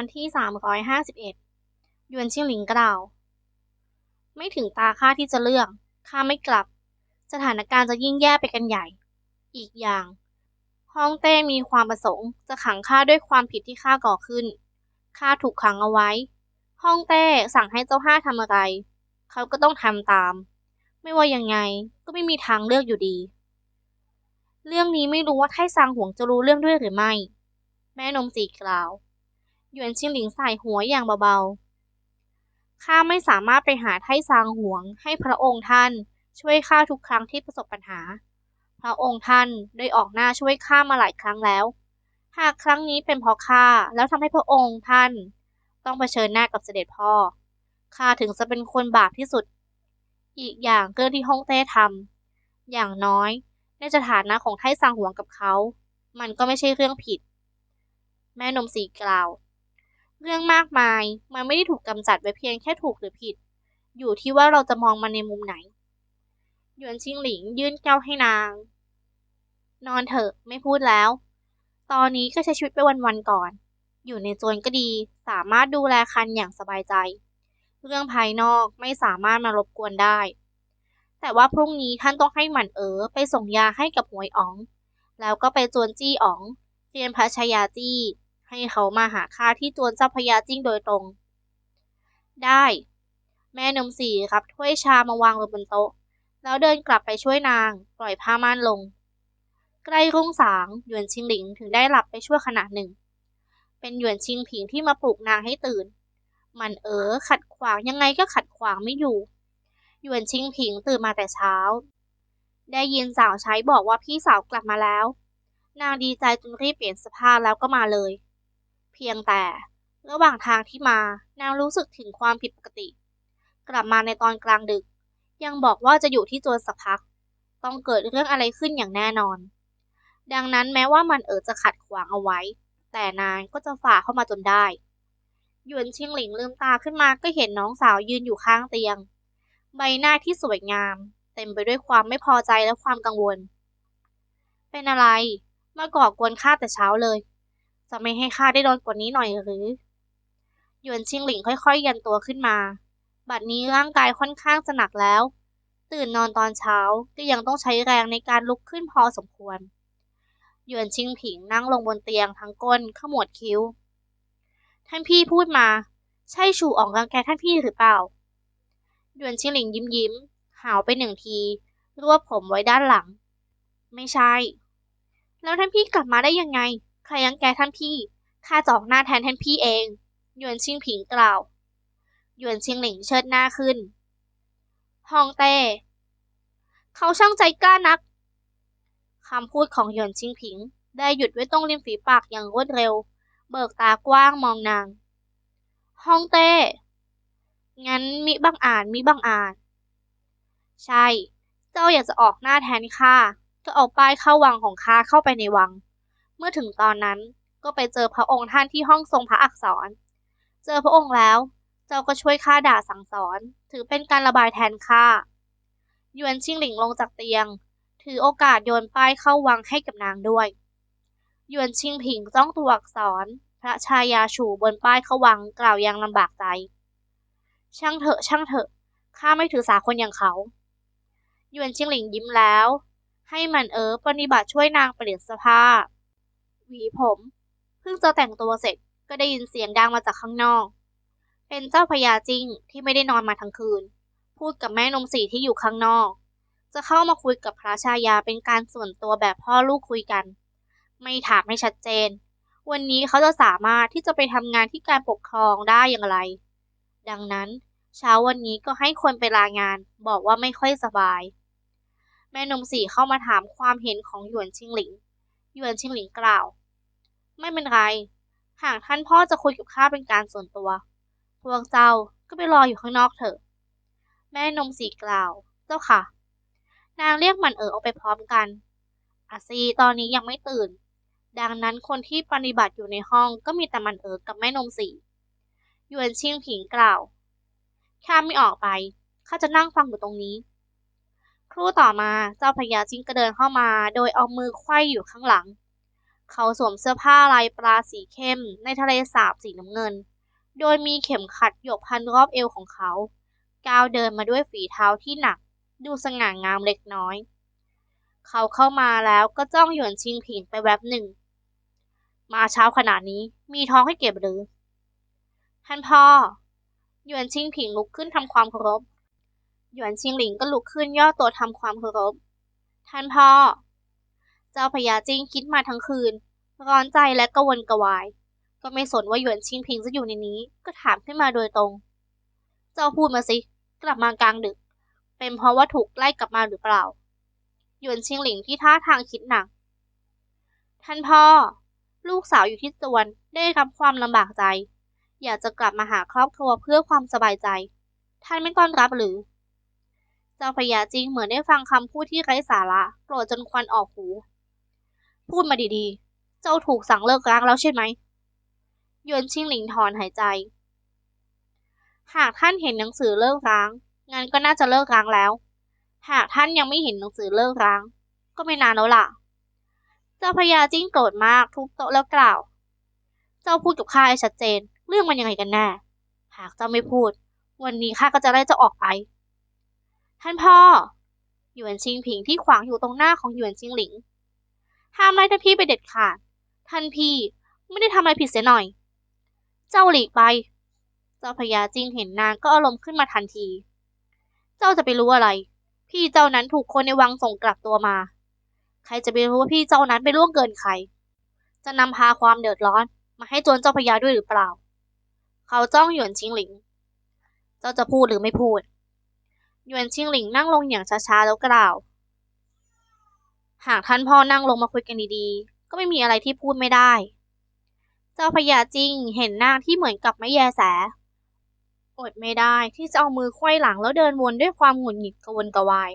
อนที่สามร้อยห้าสิบเอ็ดยวนชิงหลิงกล่าว ไม่ถึงตาข้าที่จะเลือก ข้าไม่กลับ สถานการณ์จะยิ่งแย่ไปกันใหญ่ อีกอย่างฮ่องเต้มีความประสงค์ จะขังข้าด้วยความผิดที่ข้าก่อขึ้น ข้าถูกขังเอาไว้ฮ่องเต้สั่งให้เจ้าห้าทำอะไร เขาก็ต้องทำตาม ไม่ว่ายังไงก็ไม่มีทางเลือกอยู่ดี เรื่องนี้ไม่รู้ว่าไทซางหวงจะรู้เรื่องด้วยหรือไม่ แม่นมสีกล่าว หยวนชิงหลิงใส่หัวอย่างเบาๆ ข้าไม่สามารถไปหาไท่ซางหวงให้พระองค์ท่านช่วยข้าทุกครั้งที่ประสบปัญหา พระองค์ท่านได้ออกหน้าช่วยข้ามาหลายครั้งแล้ว หากครั้งนี้เป็นเพราะข้าแล้วทำให้พระองค์ท่าน ต้องเผชิญหน้ากับเสด็จพ่อ ข้าถึงจะเป็นคนบาปที่สุด อีกอย่างเรื่องที่ฮ่องเต้ทำอย่างน้อยในสถานะของไท่ซางหวงกับเขา มันก็ไม่ใช่เรื่องผิด แม่นมสีกล่าว เรื่องมากมาย มันไม่ได้ถูกกำจัดไว้เพียงแค่ถูกหรือผิด อยู่ที่ว่าเราจะมองมันในมุมไหน หยวนชิงหลิงยื่นแก้วให้นาง นอนเถอะไม่พูดแล้ว ตอนนี้ก็ใช้ชีวิตไปวันๆก่อน อยู่ในโจรก็ดี สามารถดูแลคันอย่างสบายใจ เรื่องภายนอกไม่สามารถมารบกวนได้ แต่ว่าพรุ่งนี้ท่านต้องให้หมันเอ๋อไปส่งยาให้กับหวยอ๋อง แล้วก็ไปจวนจี้อ๋องเรียนพระชายาจี้ ให้เขามาหาข้าที่จวนเจ้าพญาจิ้งโดยตรง ได้ แม่นมสีครับถ้วยชามาวางลงบนโต๊ะ แล้วเดินกลับไปช่วยนาง ปล่อยผ้าม่านลง ใกล้รุ่งสางหยวนชิงหลิงถึงได้หลับไปชั่วขณะหนึ่ง เป็นหยวนชิงผิงที่มาปลุกนางให้ตื่น มันเออขัดขวางยังไงก็ขัดขวางไม่อยู่หยวนชิงผิงตื่นมาแต่เช้า ได้ยินสาวใช้บอกว่าพี่สาวกลับมาแล้ว นางดีใจจนรีบเปลี่ยนเสภาพแล้วก็มาเลย พียงแต่ ระหว่างทางที่มานางรู้สึกถึงความผิดปกติ กลับมาในตอนกลางดึก ยังบอกว่าจะอยู่ที่จวนสักพัก ต้องเกิดเรื่องอะไรขึ้นอย่างแน่นอน ดังนั้นแม้ว่ามันเออจะขัดขวางเอาไว้ แต่นางก็จะฝ่าเข้ามาจนได้หยวนชิงหลิงลืมตาขึ้นมาก็เห็นน้องสาวยืนอยู่ข้างเตียง ใบหน้าที่สวยงาม เต็มไปด้วยความไม่พอใจและความกังวล เป็นอะไร มาก่อกวนข้าแต่เช้าเลย จะไม่ให้ข้าได้นอนกว่านี้หน่อยหรือ หยวนชิงหลิงค่อยๆ ยันตัวขึ้นมา บัดนี้ร่างกายค่อนข้างจะหนักแล้ว ตื่นนอนตอนเช้าก็ยังต้องใช้แรงในการลุกขึ้นพอสมควร หยวนชิงผิงนั่งลงบนเตียงทั้งก้นขมวดคิ้ว ท่านพี่พูดมา ใช่ชูออกรังแกท่านพี่หรือเปล่า หยวนชิงหลิงยิ้มยิ้มหาวไปหนึ่งที รวบผมไว้ด้านหลัง ไม่ใช่ แล้วท่านพี่กลับมาได้ยังไง ใครยังแกท่านพี่ ข้าจะออกหน้าแทนท่านพี่เอง หยวนชิงผิงกล่าว หยวนชิงหลิงเชิดหน้าขึ้น ฮองเต้ เขาช่างใจกล้านัก คำพูดของหยวนชิงผิง ได้หยุดไว้ตรงริมฝีปากอย่างรวดเร็ว เบิกตากว้างมองนาง ฮองเต้ งั้นมิบังอาจมิบังอาจใช่ เจ้าอยากจะออกหน้าแทนข้าก็เอาป้ายเข้าวังของข้าเข้าไปในวัง เมื่อถึงตอนนั้นก็ไปเจอพระองค์ท่านที่ห้องทรงพระอักษร เจอพระองค์แล้ว เจ้าก็ช่วยข้าด่าสั่งสอน ถือเป็นการระบายแทนข้าหยวนชิงหลิงลงจากเตียง ถือโอกาสโยนป้ายเข้าวังให้กับนางด้วยหยวนชิงผิงจ้องตัวอักษร พระชายาชูบนป้ายเข้าวังกล่าวยังลำบากใจ ช่างเถอะช่างเถอะข้าไม่ถือสาคนอย่างเขาหยวนชิงหลิงยิ้มแล้ว ให้มันเออปฏิบัติช่วยนางเปลี่ยนเสื้อผ้า หวีผม เพิ่งจะแต่งตัวเสร็จก็ได้ยินเสียงดังมาจากข้างนอก เป็นเจ้าพญาจิ้งที่ไม่ได้นอนมาทั้งคืน พูดกับแม่นมสีที่อยู่ข้างนอก จะเข้ามาคุยกับพระชายาเป็นการส่วนตัวแบบพ่อลูกคุยกัน ไม่ถามให้ชัดเจน วันนี้เขาจะสามารถที่จะไปทำงานที่การปกครองได้อย่างไร ดังนั้นเช้าวันนี้ก็ให้คนไปลางาน บอกว่าไม่ค่อยสบาย แม่นมสีเข้ามาถามความเห็นของหยวนชิงหลิง หยวนชิงหลิงกล่าว ไม่เป็นไร หากท่านพ่อจะคุยกับข้าเป็นการส่วนตัว พวกเจ้าก็ไปรออยู่ข้างนอกเถอะ แม่นมสีกล่าว เจ้าค่ะ นางเรียกมันเอ๋อออกไปพร้อมกัน อาซีตอนนี้ยังไม่ตื่น ดังนั้นคนที่ปฏิบัติอยู่ในห้องก็มีแต่มันเอ๋อกับแม่นมสีหยวนชิงผิงกล่าวข้าไม่ออกไป ข้าจะนั่งฟังอยู่ตรงนี้ ครู่ต่อมาเจ้าพญาจิงก็เดินเข้ามา โดยเอามือไขว้อยู่ข้างหลัง เขาสวมเสื้อผ้าลายปลาสีเข้มในทะเลสาบสีน้ำเงิน โดยมีเข็มขัดหยกพันรอบเอวของเขา ก้าวเดินมาด้วยฝีเท้าที่หนัก ดูสง่างามเล็กน้อย เขาเข้ามาแล้วก็จ้องหยวนชิงผิงไปแวบหนึ่ง มาเช้าขนาดนี้มีท้องให้เก็บหรือ ท่านพ่อ หยวนชิงผิงลุกขึ้นทำความเคารพ หยวนชิงหลิงก็ลุกขึ้นย่อตัวทำความเคารพ ท่านพ่อ เจ้าพญาจิ้งคิดมาทั้งคืน ร้อนใจและกระวนกระวาย ก็ไม่สนว่าหยวนชิงพิงจะอยู่ในนี้ ก็ถามขึ้นมาโดยตรง เจ้าพูดมาสิ กลับมากลางดึก เป็นเพราะว่าถูกไล่กลับมาหรือเปล่า หยวนชิงหลิงที่ท่าทางคิดหนัก ท่านพ่อ ลูกสาวอยู่ที่จวนได้รับความลำบากใจ อยากจะกลับมาหาครอบครัวเพื่อความสบายใจ ท่านไม่ต้อนรับหรือเจ้าพญาจิงเหมือนได้ฟังคำพูดที่ไร้สาระโกรธจนควันออกหู พูดมาดีๆ เจ้าถูกสั่งเลิกร้างแล้วใช่ไหมหยวนชิงหลิงถอนหายใจ หากท่านเห็นหนังสือเลิกร้าง งั้นก็น่าจะเลิกร้างแล้ว หากท่านยังไม่เห็นหนังสือเลิกร้าง ก็ไม่นานแล้วล่ะ เจ้าพญาจิ้งโกรธมากทุบโต๊ะแล้วกล่าว เจ้าพูดกับข้าให้ชัดเจน เรื่องมันยังไงกันแน่ หากเจ้าไม่พูด วันนี้ข้าก็จะไล่เจ้าออกไป ท่านพ่อ หยวนชิงผิงที่ขวางอยู่ตรงหน้าของหยวนชิงหลิง ห้ามไล่ท่านพี่ไปเด็ดขาด ท่านพี่ไม่ได้ทำอะไรผิดเสียหน่อย เจ้าหลีกไป เจ้าพญาจิงเห็นนางก็อารมณ์ขึ้นมาทันที เจ้าจะไปรู้อะไร พี่เจ้านั้นถูกคนในวังส่งกลับตัวมา ใครจะไปรู้ว่าพี่เจ้านั้นไปล่วงเกินใคร จะนำพาความเดือดร้อนมาให้จวนเจ้าพญาด้วยหรือเปล่า เขาจ้องหยวนชิงหลิง เจ้าจะพูดหรือไม่พูด หยวนชิงหลิงนั่งลงอย่างช้าๆแล้วกล่าว หากท่านพ่อนั่งลงมาคุยกันดีๆ ก็ไม่มีอะไรที่พูดไม่ได้ เจ้าพญาจริงเห็นนางที่เหมือนกับไม่แยแส อดไม่ได้ที่จะเอามือควยหลังแล้วเดินวนด้วยความหงุดหงิดกระวนกระวาย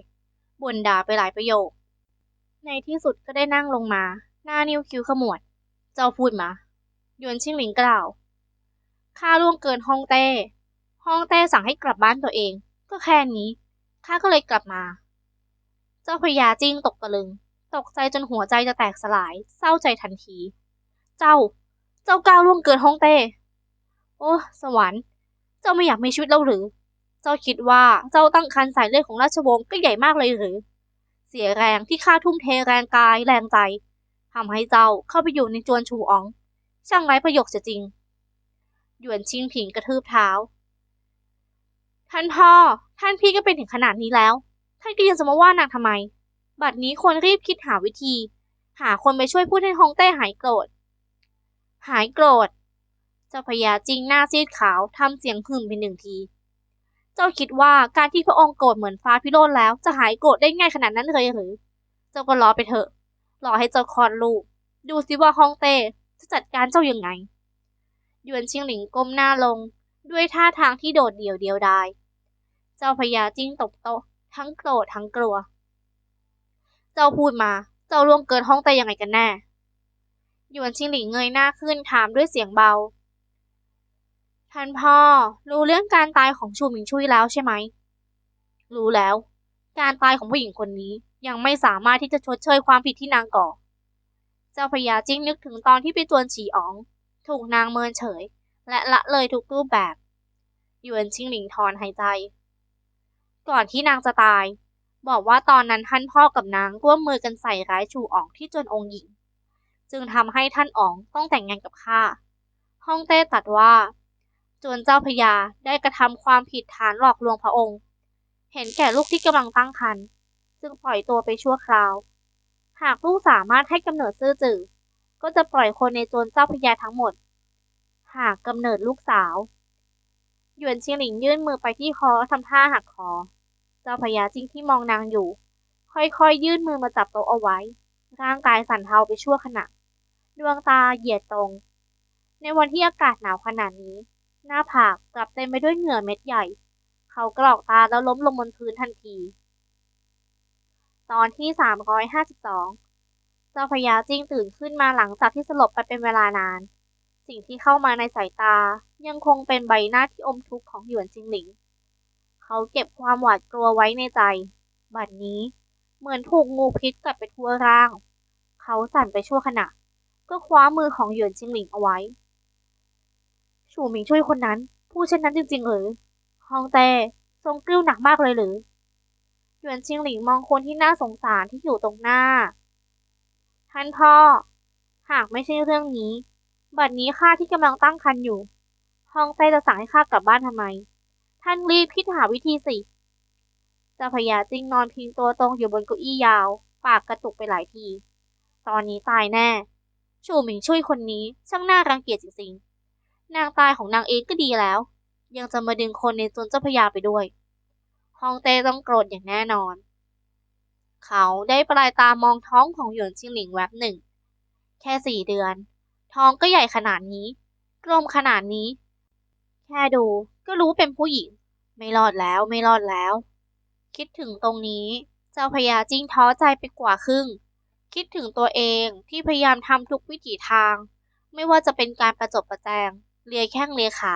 บ่นด่าไปหลายประโยค ในที่สุดก็ได้นั่งลงมา หน้านิ้วคิ้วขมวด เจ้าพูดมาหยวนชิงหลิงกล่าวข้าล่วงเกินห้องเต้ห้องเต้สั่งให้กลับบ้านตัวเอง ก็แค่นี้ข้าก็เลยกลับมา เจ้าพญาจิ้งตกตะลึง ตกใจจนหัวใจจะแตกสลาย เศร้าใจทันที เจ้า เจ้าก้าวล่วงเกินห้องเต้ โอ้สวรรค์ เจ้าไม่อยากมีชีวิตแล้วหรือ เจ้าคิดว่าเจ้าตั้งคันสายเลือดของราชวงศ์ก็ใหญ่มากเลยหรือ เสียแรงที่ข้าทุ่มเทแรงกายแรงใจทำให้เจ้าเข้าไปอยู่ในจวนชูอ๋อง ช่างไร้ประโยชน์เสียจริง หยวนชิงผิงกระทืบเท้า ท่านพ่อ ท่านพี่ก็เป็นถึงขนาดนี้แล้ว ท่านก็ยังจะมาว่านางทำไม บัดนี้ควรรีบคิดหาวิธี หาคนไปช่วยพูดให้ฮองเต้หายโกรธ หายโกรธ เจ้าพญาจริงหน้าซีดขาวทำเสียงหึ่มเป็นหนึ่งที เจ้าคิดว่าการที่พระองค์โกรธเหมือนฟ้าพิโรธแล้วจะหายโกรธได้ง่ายขนาดนั้นเลยหรือ เจ้าก็รอไปเถอะ รอให้เจ้าคลอดลูก ดูสิว่าฮองเต้จะจัดการเจ้ายังไง หยวนชิงหลิงก้มหน้าลงด้วยท่าทางที่โดดเดี่ยวเดียวดาย เจ้าพญาจิ้งตบโตทั้งโกรธทั้งกลัว เจ้าพูดมา เจ้าล่วงเกินห้องเต้ยังไงกันแน่ หยวนชิงหลิงเงยหน้าขึ้นถามด้วยเสียงเบา ท่านพ่อ รู้เรื่องการตายของชูหมิงชุยแล้วใช่ไหม รู้แล้ว การตายของผู้หญิงคนนี้ยังไม่สามารถที่จะชดเชยความผิดที่นางก่อ เจ้าพญาจิ้งนึกถึงตอนที่ไปจวนฉีอ๋อง ถูกนางเมินเฉย และละเลยทุกรูปแบบ หยวนชิงหลิงถอนหายใจ ก่อนที่นางจะตาย บอกว่าตอนนั้นท่านพ่อกับนางร่วมมือกันใส่ร้ายชูอ๋องที่จนองค์หญิง จึงทำให้ท่านอ๋องต้องแต่งงานกับข้าฮ่องเต้ตัดว่า จวนเจ้าพญาได้กระทำความผิดฐานหลอกลวงพระองค์ เห็นแก่ลูกที่กำลังตั้งครรภ์จึงปล่อยตัวไปชั่วคราว หากลูกสามารถให้กำเนิดซื่อจื่อก็จะปล่อยคนในจวนเจ้าพญาทั้งหมด หากกำเนิดลูกสาวหยวนเชียงหลิงยื่นมือไปที่คอทำท่าหักคอ เจ้าพญาจิ้งที่มองนางอยู่ ค่อยๆ ยื่นมือมาจับโต๊ะเอาไว้ ร่างกายสั่นเทาไปชั่วขณะ ดวงตาเหยียดตรง ในวันที่อากาศหนาวขนาดนี้ หน้าผากกลับเต็มไปด้วยเหงื่อเม็ดใหญ่ เขากรอกตาแล้วล้มลงบนพื้นทันที ตอนที่ 352 เจ้าพญาจิ้งตื่นขึ้นมาหลังจากที่สลบไปเป็นเวลานาน สิ่งที่เข้ามาในสายตายังคงเป็นใบหน้าที่อมทุกข์ของหยวนจิงหลิง เขาเก็บความหวาดกลัวไว้ในใจ บัดนี้เหมือนถูกงูพิษกัดไปทั่วร่าง เขาสั่นไปชั่วขณะ ก็คว้ามือของหยวนจิงหลิงเอาไว้ ชูหมิงช่วยคนนั้นพูดเช่นนั้นจริงๆหรือฮองเต้ทรงกริ้วหนักมากเลยหรือหยวนจิงหลิงมองคนที่น่าสงสารที่อยู่ตรงหน้า ท่านพ่อ หากไม่ใช่เรื่องนี้ บัดนี้ข้าที่กำลังตั้งครรภ์อยู่ฮองเต้จะสั่งให้ข้ากลับบ้านทำไม ท่านรีบคิดหาวิธีสิเจ้าพญาจิ้งนอนพิงตัวตรงอยู่บนเก้าอี้ยาว ปากกระตุกไปหลายที ตอนนี้ตายแน่ ชูหมิงช่วยคนนี้ช่างน่ารังเกียจจริงๆ นางตายของนางเองก็ดีแล้ว ยังจะมาดึงคนในจนเจ้าพญาไปด้วย ฮองเต้ต้องโกรธอย่างแน่นอน เขาได้ปลายตามองท้องของหยวนชิงหลิงแวบหนึ่ง แค่สี่เดือน ท้องก็ใหญ่ขนาดนี้ กลมขนาดนี้ แค่ดู ก็รู้เป็นผู้หญิง ไม่รอดแล้วไม่รอดแล้ว คิดถึงตรงนี้ เจ้าพญาจิ้งท้อใจไปกว่าครึ่ง คิดถึงตัวเองที่พยายามทำทุกวิถีทาง ไม่ว่าจะเป็นการประจบประแจงเลียแข้งเลียขา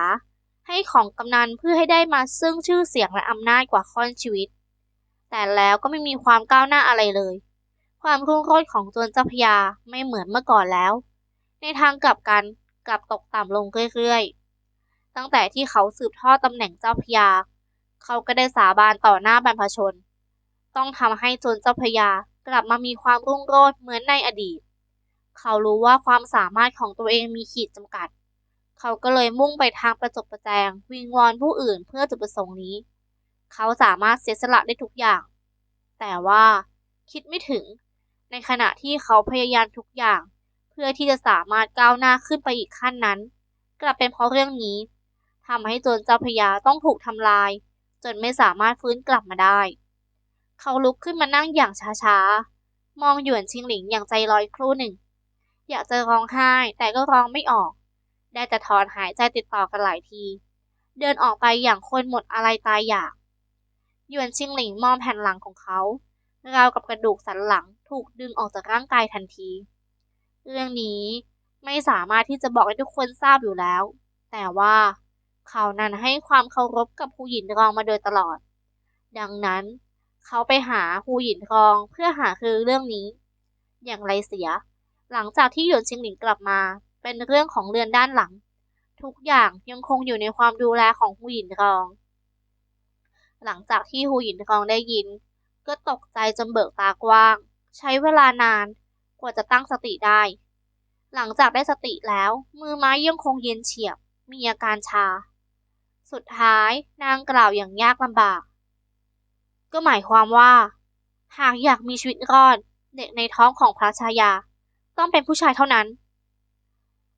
ให้ของกำนันเพื่อให้ได้มาซึ่งชื่อเสียงและอำนาจกว่าค่อนชีวิต แต่แล้วก็ไม่มีความก้าวหน้าอะไรเลย ความรุ่งโรจน์ของจวนเจ้าพญาไม่เหมือนเมื่อก่อนแล้ว ในทางกลับกันกลับตกต่ำลงเรื่อยๆ ตั้งแต่ที่เขาสืบทอดตำแหน่งเจ้าพญาเขาก็ได้สาบานต่อหน้าบรรพชน ต้องทำให้จนเจ้าพญากลับมามีความรุ่งโรจน์เหมือนในอดีต เขารู้ว่าความสามารถของตัวเองมีขีดจำกัด เขาก็เลยมุ่งไปทางประจบประแจงวิงวอนผู้อื่นเพื่อจุดประสงค์นี้ เขาสามารถเสียสละได้ทุกอย่าง แต่ว่าคิดไม่ถึง ในขณะที่เขาพยายามทุกอย่าง เพื่อที่จะสามารถก้าวหน้าขึ้นไปอีกขั้นนั้น กลับเป็นเพราะเรื่องนี้ ทำให้โจรเจ้าพญาต้องถูกทำลาย จนไม่สามารถฟื้นกลับมาได้ เขาลุกขึ้นมานั่งอย่างช้าๆ มองหยวนชิงหลิงอย่างใจลอยครู่หนึ่ง อยากจะร้องไห้แต่ก็ร้องไม่ออก ได้แต่ถอนหายใจติดต่อกันหลายที เดินออกไปอย่างคนหมดอะไรตายอยาก หยวนชิงหลิงมองแผ่นหลังของเขา ราวกับกระดูกสันหลังถูกดึงออกจากร่างกายทันที เรื่องนี้ไม่สามารถที่จะบอกให้ทุกคนทราบอยู่แล้ว แต่ว่า เขานั้นให้ความเคารพกับผู้หญินรองมาโดยตลอด ดังนั้น เขาไปหาผู้หญินรองเพื่อหาคือเรื่องนี้ อย่างไรเสีย หลังจากที่หยวนชิงหลิงกลับมา เป็นเรื่องของเรือนด้านหลัง ทุกอย่างยังคงอยู่ในความดูแลของผู้หญินรอง หลังจากที่หูหยินรองได้ยิน ก็ตกใจจนเบิกตากว้าง ใช้เวลานานกว่าจะตั้งสติได้ หลังจากได้สติแล้ว มือไม้ยังคงเย็นเฉียบ มีอาการชา สุดท้ายนางกล่าวอย่างยากลำบาก ก็หมายความว่า หากอยากมีชีวิตรอดเด็กในท้องของพระชายา ต้องเป็นผู้ชายเท่านั้น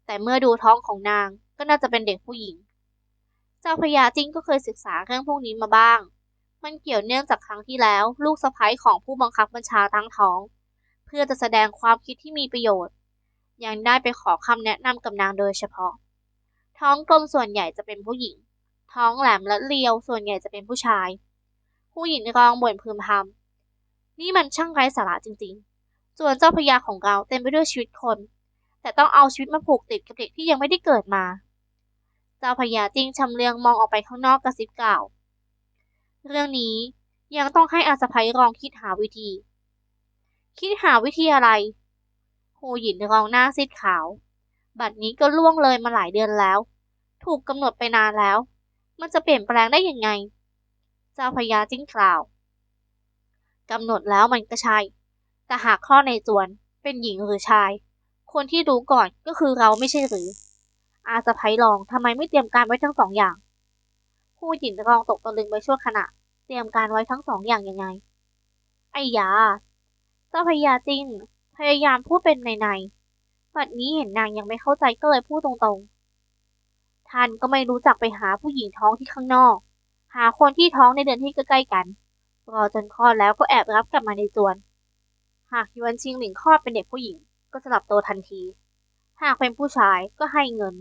แต่เมื่อดูท้องของนางก็น่าจะเป็นเด็กผู้หญิง เจ้าพญาจิ้งก็เคยศึกษาเรื่องพวกนี้มาบ้าง มันเกี่ยวเนื่องจากครั้งที่แล้วลูกสะใภ้ของผู้บังคับบัญชาตั้งท้อง เพื่อจะแสดงความคิดที่มีประโยชน์ ยังได้ไปขอคำแนะนำกับนางโดยเฉพาะ ท้องกลมส่วนใหญ่จะเป็นผู้หญิง ท้องแหลมและเรียวส่วนใหญ่จะเป็นผู้ชาย ผู้หญิงรองบ่นพึมพำนี่มันช่างไร้สาระจริงๆ ส่วนเจ้าพญาของเราเต็มไปด้วยชีวิตคน แต่ต้องเอาชีวิตมาผูกติดกับเด็กที่ยังไม่ได้เกิดมา เจ้าพญาจริงชำเลืองมองออกไปข้างนอกกระซิบกล่าว เรื่องนี้ยังต้องให้อาสะพ้ยรองคิดหาวิธี คิดหาวิธีอะไรหูหยินรองหน้าซีดขาว บัดนี้ก็ล่วงเลยมาหลายเดือนแล้ว ถูกกำหนดไปนานแล้ว มันจะเปลี่ยนแปลงได้ยังไง เจ้าพญาจิ้งกล่าวกำหนดแล้วมันก็ใช่ แต่หากข้อในจวนเป็นหญิงหรือชาย คนที่รู้ก่อนก็คือเราไม่ใช่หรือ อาสะพ้ยรองทำไมไม่เตรียมการไว้ทั้งสองอย่าง ผู้หญิงรองตกตะลึงไปชั่วขณะ เตรียมการไว้ทั้งสองอย่างยังไง ไอ้ยา เจ้าพญาจิ้งพยายามพูดเป็นในๆบัดนี้เห็นนางยังไม่เข้าใจก็เลยพูดตรงๆ ท่านก็ไม่รู้จักไปหาผู้หญิงท้องที่ข้างนอก หาคนที่ท้องในเดือนที่ใกล้ๆกันรอจนคลอดแล้วก็แอบรับกลับมาในจวน หากยวนชิงหลิงคลอดเป็นเด็กผู้หญิง ก็สลับโตทันที หากเป็นผู้ชายก็ให้เงิน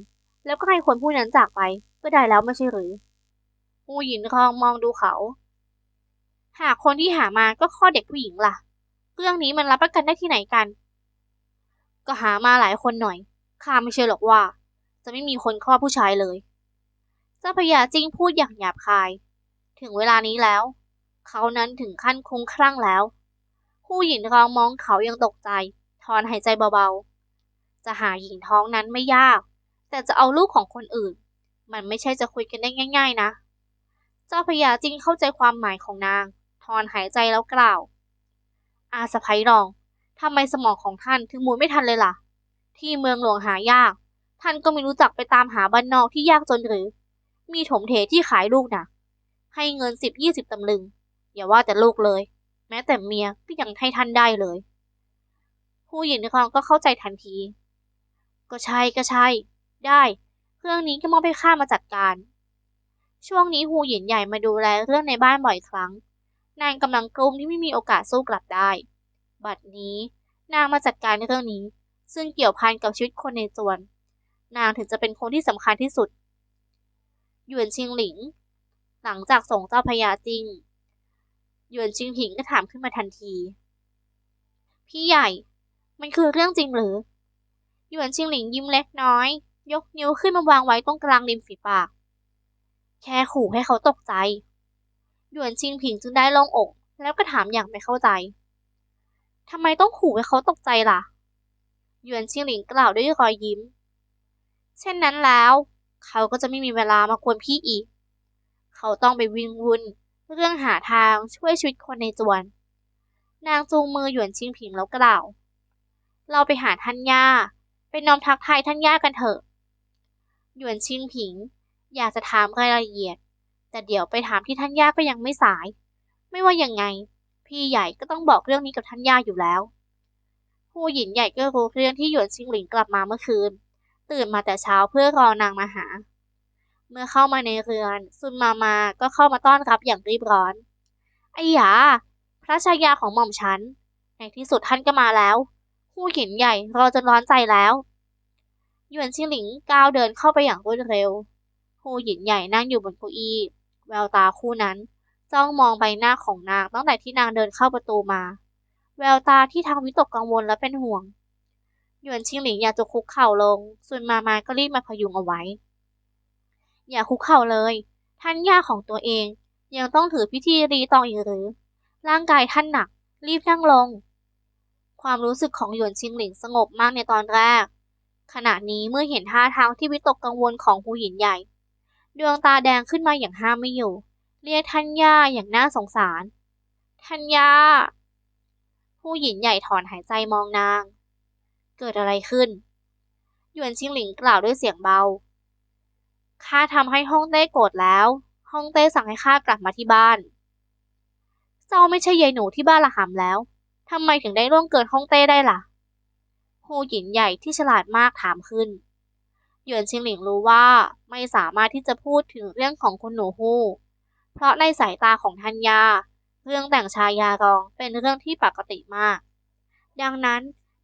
แล้วก็ให้คนผู้นั้นจากไปก็ได้แล้วไม่ใช่หรือผู้หญิงคองมองดูเขา หากคนที่หามาก็คลอดเด็กผู้หญิงล่ะ เรื่องนี้มันรับประกันได้ที่ไหนกัน ก็หามาหลายคนหน่อยข้าไม่เชื่อหรอกว่า จะไม่มีคนคลอดผู้ชายเลยเจ้าพญาจิ้งพูดอย่างหยาบคาย ถึงเวลานี้แล้ว เขานั้นถึงขั้นคลุ้มคลั่งแล้ว ผู้หญิงรองมองเขายังตกใจถอนหายใจเบาๆ จะหาหญิงท้องนั้นไม่ยาก แต่จะเอาลูกของคนอื่น มันไม่ใช่จะคุยกันได้ง่าย ๆ นะ เจ้าพญาจิ้งเข้าใจความหมายของนางถอนหายใจแล้วกล่าว อาสะพ้ยรองทำไมสมองของท่านถึงหมุนไม่ทันเลยล่ะ ที่เมืองหลวงหายาก ท่านก็ไม่รู้จักไปตามหาบ้านนอกที่ยากจนหรือ มีถมเถที่ขายลูกนะให้เงินสิบยี่สิบตำลึง อย่าว่าแต่ลูกเลย แม้แต่เมียก็ยังให้ท่านได้เลย ผู้หญิงในคลองก็เข้าใจทันที ก็ใช่ก็ใช่ ได้ เครื่องนี้ก็มอบให้ข้ามาจัดการ ช่วงนี้ฮูหยินใหญ่มาดูแลเรื่องในบ้านบ่อยครั้ง นางกำลังกลุ้มที่ไม่มีโอกาสสู้กลับได้ บัดนี้นางมาจัดการในเรื่องนี้ ซึ่งเกี่ยวพันกับชีวิตคนในจวน นางถึงจะเป็นคนที่สำคัญที่สุด หยวนชิงหลิง หลังจากส่งเจ้าพญาจริง หยวนชิงผิงก็ถามขึ้นมาทันที พี่ใหญ่ มันคือเรื่องจริงหรือ หยวนชิงหลิงยิ้มเล็กน้อย ยกนิ้วขึ้นมาวางไว้ตรงกลางริมฝีปาก แค่ขู่ให้เขาตกใจ หยวนชิงผิงจึงได้ลงอกแล้วก็ถามอย่างไม่เข้าใจ ทำไมต้องขู่ให้เขาตกใจล่ะ หยวนชิงหลิงกล่าวด้วยรอยยิ้ม เช่นนั้นแล้ว เขาก็จะไม่มีเวลามากวนพี่อีก เขาต้องไปวิ่งวุ่นเรื่องหาทางช่วยชีวิตคนในจวน นางจูงมือหยวนชิงผิงแล้วกล่าว เราไปหาท่านย่าไปน้อมทักทายท่านย่ากันเถอะ หยวนชิงผิง อยากจะถามรายละเอียด แต่เดี๋ยวไปถามที่ท่านย่าก็ยังไม่สาย ไม่ว่ายังไง พี่ใหญ่ก็ต้องบอกเรื่องนี้กับท่านย่าอยู่แล้ว ผู้หญิงใหญ่ก็รู้เรื่องที่หยวนชิงหลิงกลับมาเมื่อคืน ตื่นมาแต่เช้าเพื่อรอนางมาหา เมื่อเข้ามาในเรือน ซุนมามาก็เข้ามาต้อนรับอย่างรีบร้อนไอ้หยา พระชายาของหม่อมฉัน ในที่สุดท่านก็มาแล้วผู้หญิงใหญ่รอจนร้อนใจแล้วหยวนชิหลิงก้าวเดินเข้าไปอย่างรวดเร็วผู้หญิงใหญ่นั่งอยู่บนเก้าอี้ แววตาคู่นั้นจ้องมองใบหน้าของนางตั้งแต่ที่นางเดินเข้าประตูมา แววตาที่ทั้งวิตกกังวลและเป็นห่วง หยวนชิงหลิงอยากจะคุกเข่าลงส่วนมามาก็รีบมาพยุงเอาไว้ อย่าคุกเข่าเลย ท่านย่าของตัวเอง ยังต้องถือพิธีรีตองอีกหรือ ร่างกายท่านหนัก รีบนั่งลง ความรู้สึกของหยวนชิงหลิงสงบมากในตอนแรก ขณะนี้เมื่อเห็นท่าทางที่วิตกกังวลของผู้หญิงใหญ่ ดวงตาแดงขึ้นมาอย่างห้ามไม่อยู่ เรียกทัญญาอย่างน่าสงสารทัญญาผู้หญิงใหญ่ถอนหายใจมองนาง เกิดอะไรขึ้น หยวนชิงหลิงกล่าวด้วยเสียงเบา ข้าทำให้ฮ่องเต้โกรธแล้ว ฮ่องเต้สั่งให้ข้ากลับมาที่บ้าน เจ้าไม่ใช่ยายหนูที่บ้านละหำแล้ว ทำไมถึงได้ร่วงเกินฮ่องเต้ได้ล่ะฮูหยินใหญ่ที่ฉลาดมากถามขึ้น หยวนชิงหลิงรู้ว่าไม่สามารถที่จะพูดถึงเรื่องของคุณหนูฮู้ เพราะในสายตาของทัญญาเรื่องแต่งชายารองเป็นเรื่องที่ปกติมาก ดังนั้น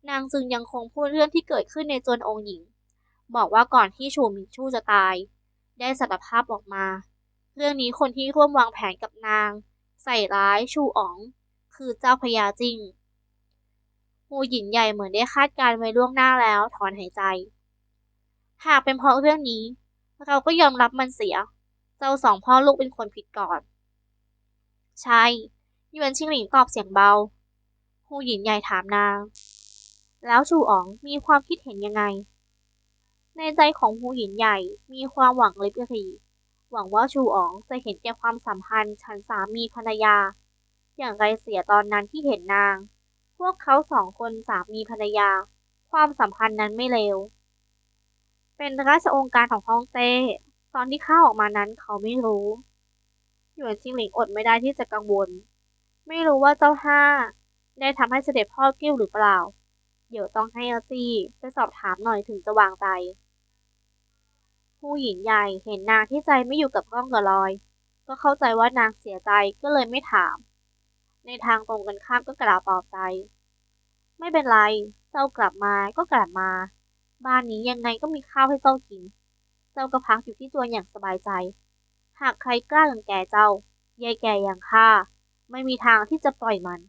นางจึงยังคงพูดเรื่องที่เกิดขึ้นในจวนองค์หญิง บอกว่าก่อนที่ชูมิงชู่จะตาย ได้สารภาพออกมา เรื่องนี้คนที่ร่วมวางแผนกับนาง ใส่ร้ายชูอ๋อง คือเจ้าพญาจิงหูหยินใหญ่เหมือนได้คาดการไว้ล่วงหน้าแล้วถอนหายใจ หากเป็นเพราะเรื่องนี้ เราก็ยอมรับมันเสีย เจ้าสองพ่อลูกเป็นคนผิดก่อน ใช่ยวนชิงหลิงตอบเสียงเบาหูหยินใหญ่ถามนาง แล้วชูอ๋องมีความคิดเห็นยังไง ในใจของหูหยินใหญ่มีความหวังลิบลีหวังว่าชูอ๋องจะเห็นแก่ความสัมพันธ์ฉันสามีภรรยา อย่างไรเสียตอนนั้นที่เห็นนาง พวกเขาสองคนสามีภรรยา ความสัมพันธ์นั้นไม่เลว เป็นราชองค์การของฮ่องเต้ ตอนที่ข้าออกมานั้นเขาไม่รู้ หยวนชิงหลิงอดไม่ได้ที่จะกังวล ไม่รู้ว่าเจ้าห้าได้ทำให้เสด็จพ่อกิ้วหรือเปล่า เดี๋ยวต้องให้อาซีไปสอบถามหน่อยถึงจะวางใจ ผู้หญิงใหญ่เห็นนางที่ใจไม่อยู่กับก้องกับลอย ก็เข้าใจว่านางเสียใจก็เลยไม่ถาม ในทางตรงกันข้ามก็กล่าวปลอบใจ ไม่เป็นไรเจ้ากลับมาก็กลับมา บ้านนี้ยังไงก็มีข้าวให้เจ้ากิน เจ้าก็พักอยู่ที่ตัวอย่างสบายใจ หากใครกล้าลังแกเจ้ายายแก่อย่างข้าไม่มีทางที่จะปล่อยมัน